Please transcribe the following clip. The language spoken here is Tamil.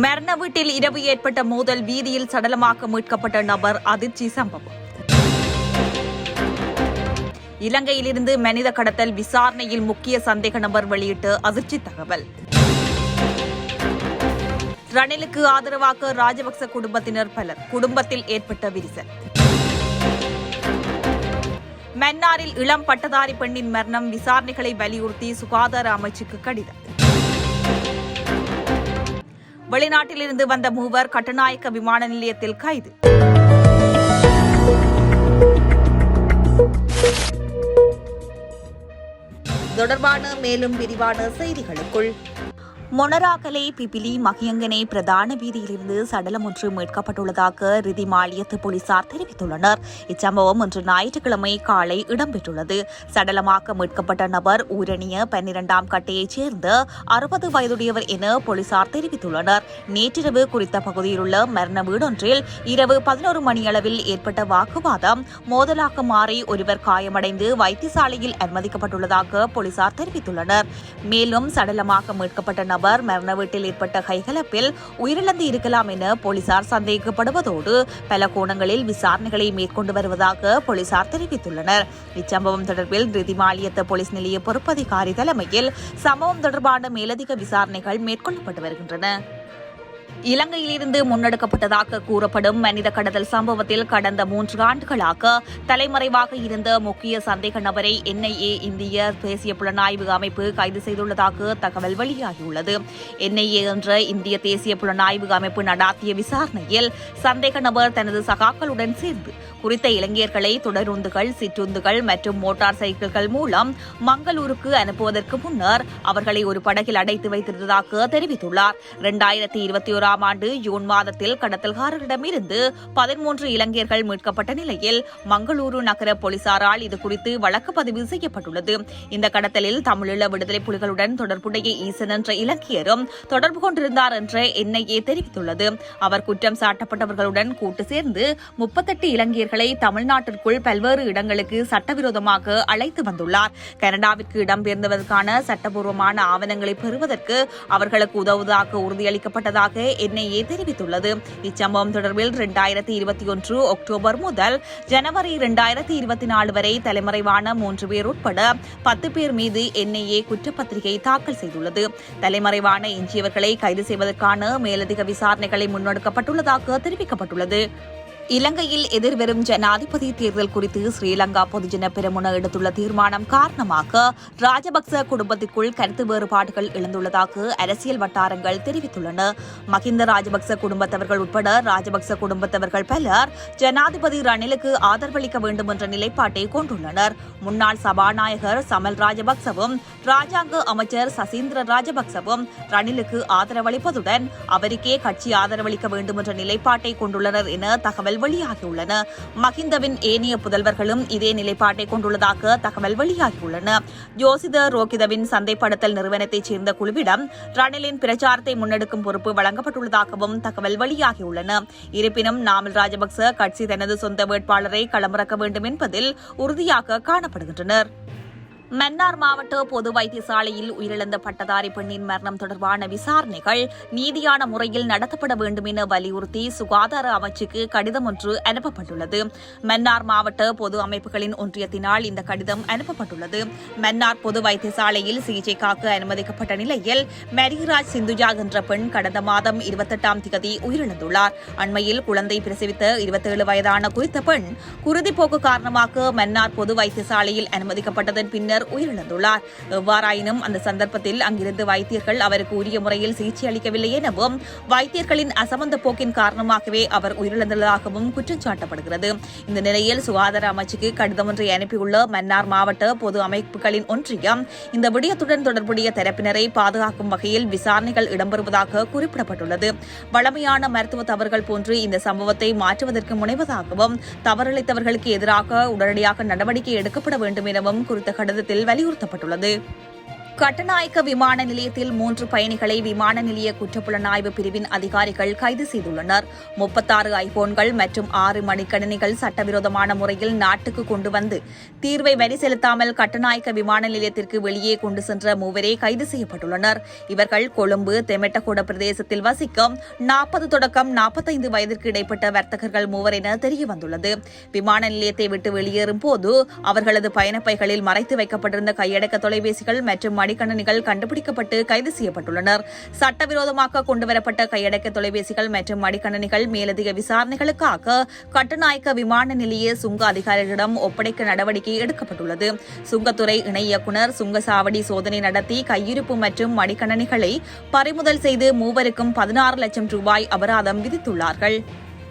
மரண வீட்டில் இரவு ஏற்பட்ட மோதல் வீதியில் சடலமாக மீட்கப்பட்ட நபர் அதிர்ச்சி சம்பவம். இலங்கையிலிருந்து மனித கடத்தல் விசாரணையில் முக்கிய சந்தேக நபர் வெளியிட்டு அதிர்ச்சி தகவல். ரணிலுக்கு ஆதரவாக ராஜபக்ச குடும்பத்தினர் பலர் குடும்பத்தில் ஏற்பட்ட விரிசல். மன்னாரில் இளம் பட்டதாரி பெண்ணின் மரணம் விசாரணைகளை வலியுறுத்தி சுகாதார அமைச்சுக்கு கடிதம். வெளிநாட்டிலிருந்து வந்த மூவர் கட்டுநாயக்க விமான நிலையத்தில் கைது. தொடர்பான மேலும் விரிவான செய்திகளுக்குள். மொனராகலை பிபிலி மகியங்கனை பிரதான வீதியிலிருந்து சடலம் ஒன்று மீட்கப்பட்டுள்ளதாக ரிதி மாலியத்து போலீசார் தெரிவித்துள்ளனர். இச்சம்பவம் இன்று ஞாயிற்றுக்கிழமை காலை இடம்பெற்றுள்ளது. சடலமாக மீட்கப்பட்ட நபர் ஊரணிய பன்னிரண்டாம் கட்டையைச் சேர்ந்த அறுபது வயதுடையவர் என போலீசார் தெரிவித்துள்ளனர். நேற்றிரவு குறித்த பகுதியிலுள்ள மரண வீடொன்றில் இரவு பதினோரு மணியளவில் ஏற்பட்ட வாக்குவாதம் மோதலாக மாறி ஒருவர் காயமடைந்து வைத்தியசாலையில் அனுமதிக்கப்பட்டுள்ளதாக போலீசார் தெரிவித்துள்ளனர். மேலும் சடலமாக மீட்கப்பட்ட நபர் மரண வீட்டில் ஏற்பட்ட கைகலப்பில் உயிரிழந்து இருக்கலாம் என போலீசார் சந்தேகிக்கப்படுவதோடு பல கோணங்களில் விசாரணைகளை மேற்கொண்டு வருவதாக போலீசார் தெரிவித்துள்ளனர். இச்சம்பவம் தொடர்பில் ரிதிமாலியத்த போலீஸ் நிலைய பொறுப்பதிகாரி தலைமையில் சம்பவம் தொடர்பான மேலதிக விசாரணைகள் மேற்கொள்ளப்பட்டு வருகின்றன. இலங்கையிலிருந்து முன்னெடுக்கப்பட்டதாக கூறப்படும் மனித கடத்தல் சம்பவத்தில் கடந்த மூன்று ஆண்டுகளாக தலைமறைவாக இருந்த முக்கிய சந்தேக நபரை என்ஐஏ இந்திய தேசிய புலனாய்வு அமைப்பு கைது செய்துள்ளதாக தகவல் வெளியாகியுள்ளது. என்ஐஏ என்ற இந்திய தேசிய புலனாய்வு அமைப்பு நடாத்திய விசாரணையில் சந்தேக நபர் தனது சகாக்களுடன் சேர்ந்து குறித்த இளைஞர்களை தொடருந்துகள் சிற்றுந்துகள் மற்றும் மோட்டார் சைக்கிள்கள் மூலம் மங்களூருக்கு அனுப்புவதற்கு முன்னர் அவர்களை ஒரு படகில் அடைத்து வைத்திருந்ததாக தெரிவித்துள்ளார். இரண்டாயிரத்தி இருபத்தி ஓராம் ஆண்டு ஜூன் மாதத்தில் கடத்தல்காரரிடமிருந்து பதிமூன்று இளைஞர்கள் மீட்கப்பட்ட நிலையில் மங்களூரு நகர போலீசாரால் இதுகுறித்து வழக்கு பதிவு செய்யப்பட்டுள்ளது. இந்த கடத்தலில் தமிழீழ விடுதலை புலிகளுடன் தொடர்புடைய ஈசன் என்ற இலங்கையரும் தொடர்பு கொண்டிருந்தார் என்ற என்ஐஏ தெரிவித்துள்ளது. அவர் குற்றம் சாட்டப்பட்டவர்களுடன் கூட்டு சேர்ந்து முப்பத்தெட்டு இளைஞர்களை தமிழ்நாட்டிற்குள் பல்வேறு இடங்களுக்கு சட்டவிரோதமாக அழைத்து வந்துள்ளார். கனடாவிற்கு இடம்பெயர்ந்ததற்கான சட்டபூர்வமான ஆவணங்களை பெறுவதற்கு அவர்களுக்கு உதவுவதாக உறுதியளிக்கப்பட்டதாக என்ஐஏ தெரிவித்துள்ளது இச்சம்பவம் தொடர்பில் இரண்டாயிரத்தி இருபத்தி ஒன்று அக்டோபர் முதல் ஜனவரி இரண்டாயிரத்தி இருபத்தி நாலு வரை தலைமறைவான மூன்று பேர் உட்பட பத்து பேர் மீது என்ஐஏ குற்றப்பத்திரிகை தாக்கல் செய்துள்ளது. தலைமறைவான எஞ்சியவர்களை கைது செய்வதற்கான மேலதிக விசாரணைகளை முன்னெடுக்கப்பட்டுள்ளதாக தெரிவிக்கப்பட்டுள்ளது. இலங்கையில் எதிர்வரும் ஜனாதிபதி தேர்தல் குறித்து ஸ்ரீலங்கா பொதுஜன பெருமுன எடுத்துள்ள தீர்மானம் காரணமாக ராஜபக்ச குடும்பத்திற்குள் கருத்து வேறுபாடுகள் எழுந்துள்ளதாக அரசியல் வட்டாரங்கள் தெரிவித்துள்ளன. மஹிந்த ராஜபக்ச குடும்பத்தவர்கள் உட்பட ராஜபக்ச குடும்பத்தவர்கள் பலர் ஜனாதிபதி ரணிலுக்கு ஆதரவளிக்க வேண்டும் என்ற நிலைப்பாட்டை கொண்டுள்ளனர். முன்னாள் சபாநாயகர் சமல் ராஜபக்சவும் ராஜாங்க அமைச்சர் சசீந்திர ராஜபக்சவும் ரணிலுக்கு ஆதரவளிப்பதுடன் அவருக்கே கட்சி ஆதரவளிக்க வேண்டும் என்ற நிலைப்பாட்டை கொண்டுள்ளனர் என தகவல் தகவல் வெளியாகியுள்ளன. மஹிந்தவின் ஏனைய புதல்வர்களும் இதே நிலைப்பாட்டை கொண்டுள்ளதாக தகவல் வெளியாகியுள்ளன. ஜோசித ரோகிதவின் சந்தைப்படுத்தல் நிறுவனத்தைச் சேர்ந்த குழுவிடம் ரணிலின் பிரச்சாரத்தை முன்னெடுக்கும் பொறுப்பு வழங்கப்பட்டுள்ளதாகவும் தகவல் வெளியாகியுள்ளன. இருப்பினும் நாமல் ராஜபக்ச கட்சி தனது சொந்த வேட்பாளரை களமிறக்க வேண்டும் என்பதில் உறுதியாக காணப்படுகின்றனர். மன்னார் மாவட்ட பொது வைத்தியசாலையில் உயிரிழந்த பட்டதாரி பெண்ணின் மரணம் தொடர்பான விசாரணைகள் நீதியான முறையில் நடத்தப்பட வேண்டும் என வலியுறுத்தி சுகாதார அமைச்சுக்கு கடிதம் ஒன்று அனுப்பப்பட்டுள்ளது. மன்னார் மாவட்ட பொது அமைப்புகளின் ஒன்றியத்தினால் இந்த கடிதம் அனுப்பப்பட்டுள்ளது. மன்னார் பொது வைத்தியசாலையில் சிகிச்சைக்காக அனுமதிக்கப்பட்ட நிலையில் மெரிராஜ் சிந்துஜா என்ற பெண் கடந்த மாதம் இருபத்தெட்டாம் திகதி உயிரிழந்துள்ளார். அண்மையில் குழந்தை பிரசவித்த இருபத்தேழு வயதான குறித்த பெண் குருதிப்போக்கு காரணமாக மன்னார் பொது வைத்தியசாலையில் அனுமதிக்கப்பட்டதன் பின்னர் ஒருவர் உயிரிழந்துள்ளார். எவ்வாறாயினும் அந்த சந்தர்ப்பத்தில் அங்கிருந்து வைத்தியர்கள் அவருக்கு உரிய முறையில் சிகிச்சை அளிக்கவில்லை எனவும் வைத்தியர்களின் அசமந்த போக்கின் காரணமாகவே அவர் உயிரிழந்துள்ளதாகவும் குற்றம் சாட்டப்படுகிறது. இந்த நிலையில் சுகாதார அமைச்சுக்கு கடிதம் ஒன்றை அனுப்பியுள்ள மன்னார் மாவட்ட பொது அமைப்புகளின் ஒன்றியம் இந்த விடயத்துடன் தொடர்புடைய தரப்பினரை பாதுகாக்கும் வகையில் விசாரணைகள் இடம்பெறுவதாக குறிப்பிடப்பட்டுள்ளது. வளமையான மருத்துவ தவறுகள் போன்று இந்த சம்பவத்தை மாற்றுவதற்கு முனைவதாகவும் தவறிழைத்தவர்களுக்கு எதிராக உடனடியாக நடவடிக்கை எடுக்கப்பட வேண்டும் எனவும் குறித்த கடிதத்தில் வலியுறுத்தப்பட்டுள்ளது. கட்டநாயக்க விமான நிலையத்தில் மூன்று பயணிகளை விமான நிலைய குற்றப்புலனாய்வு பிரிவின் அதிகாரிகள் கைது செய்துள்ளனர். முப்பத்தாறு ஐபோன்கள் மற்றும் ஆறு மணிக்கணினிகள் சட்டவிரோதமான முறையில் நாட்டுக்கு கொண்டு வந்து தீர்வை வரி செலுத்தாமல் கட்டநாயக்க விமான நிலையத்திற்கு வெளியே கொண்டு சென்ற மூவரே கைது செய்யப்பட்டுள்ளனர். இவர்கள் கொழும்பு தெமெட்டகோட பிரதேசத்தில் வசிக்கும் நாற்பது தொடக்கம் நாற்பத்தைந்து வயதிற்கு இடைப்பட்ட வர்த்தகர்கள் மூவர் என தெரியவந்துள்ளது. விமான நிலையத்தை விட்டு வெளியேறும் போது அவர்களது பயணப்பைகளில் மறைத்து வைக்கப்பட்டிருந்த கையடக்க தொலைபேசிகள் மற்றும் மடிக்கணினிகள் கண்டுபிடிக்கப்பட்டு கைது செய்யப்பட்டுள்ளனர். சட்டவிரோதமாக கொண்டுவரப்பட்ட கையடக்க தொலைபேசிகள் மற்றும் மடிக்கணினிகள் மேலதிக விசாரணைகளுக்காக கட்டுநாயக்க விமான நிலைய சுங்க அதிகாரிகளிடம் ஒப்படைக்க நடவடிக்கை எடுக்கப்பட்டுள்ளது. சுங்கத்துறை இணை இயக்குநர் சுங்கசாவடி சோதனை நடத்தி கையிருப்பு மற்றும் மடிக்கணினிகளை பறிமுதல் செய்து மூவருக்கும் பதினாறு லட்சம் ரூபாய் அபராதம் விதித்துள்ளார்கள்.